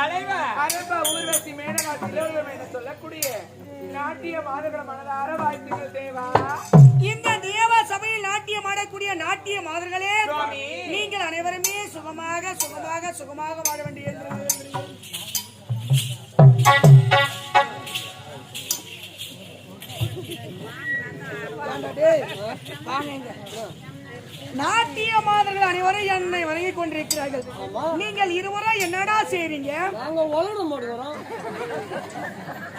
தலைவா. தலைவா அரப ஊர்வசி மேனகா திலோதம் என சொல்லக்கூடிய நாட்டிய மாதவர மனதார வாழ்த்துக்கள் தேவா. இந்த தேவ சபையில் நாட்டியம் ஆடக்கூடிய நாட்டிய மாதர்களே. நீங்கள் அனைவருமே சுகமாக சுகமாக சுகமாக வாழ வேண்டிய நாட்டிய மாதர்கள் அனைவரும் என்னை வணங்கிக் கொண்டிருக்கிறார்கள். நீங்கள் இருவரும் என்னடா செய்றீங்க? நாங்க உலகம் போடுறோம்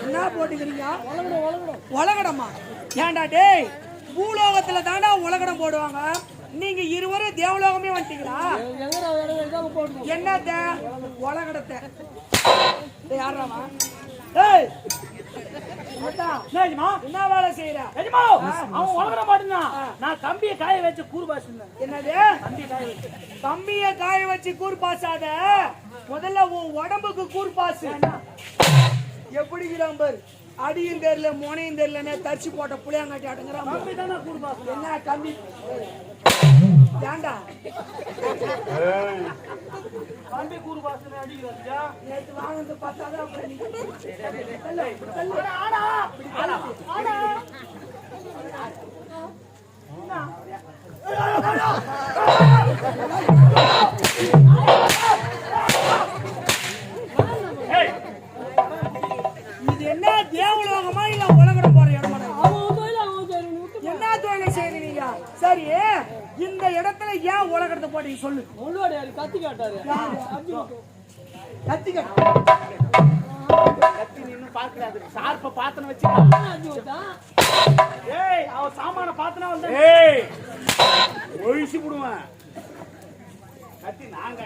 என்ன போட்டுக்கிறீங்க? உலகடமா ஏன்டா டேய் பூலோகத்துல தாண்டா உலகடம் போடுவாங்க? நீங்க இருவரும் தேவலோகமே வந்துட்டீங்களா? என்னத்த? உலகடத்தை யாராமா டேய் என்ன வேலை செய்யற அவன் உலகம் மாட்டுதான் நான் கம்பியை காய வச்சு கூறு பாசிருந்தேன் என்னது? கம்பி காய வச்சு. வச்சு கூர்பாசாத முதல்ல உன் உடம்புக்கு கூர்பாசு எப்படி பாரு அடியும் தெரியல முனையும் தெரியலன்னு தரிச்சு போட்ட புளியாங்காட்டி பாசு என்ன கம்பி ஏண்டா கம்பி கூறு பாசு அடிக்கிறாங்க நேற்று வாங்கினது பார்த்தாதான் உலகத்தை போட்டீங்க சொல்லு. முள்ளுவாடி கத்தி காட்டாரு கத்திக்க கத்தி நின்னு பாக்குறாரு சார்ப பாத்தன வச்சு. ஏய் அவ சாமான பாத்தனா வந்து. ஏய் ஒழிச்சு விடுவேன் கத்தி நாங்க.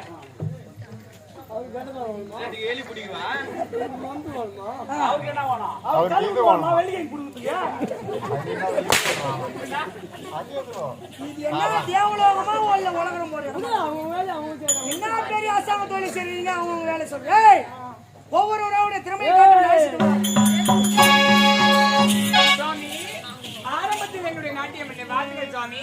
என்ன பெரிய அசாம தொழில் செய்றீங்க? அவங்க வேலை சொல்ற ஏய் ஒவ்வொருவரோட திறமையை ஆரம்பத்தில் எங்களுடைய நாட்டியம் என்ன? வாழ்த்துக்கள் சுவாமி.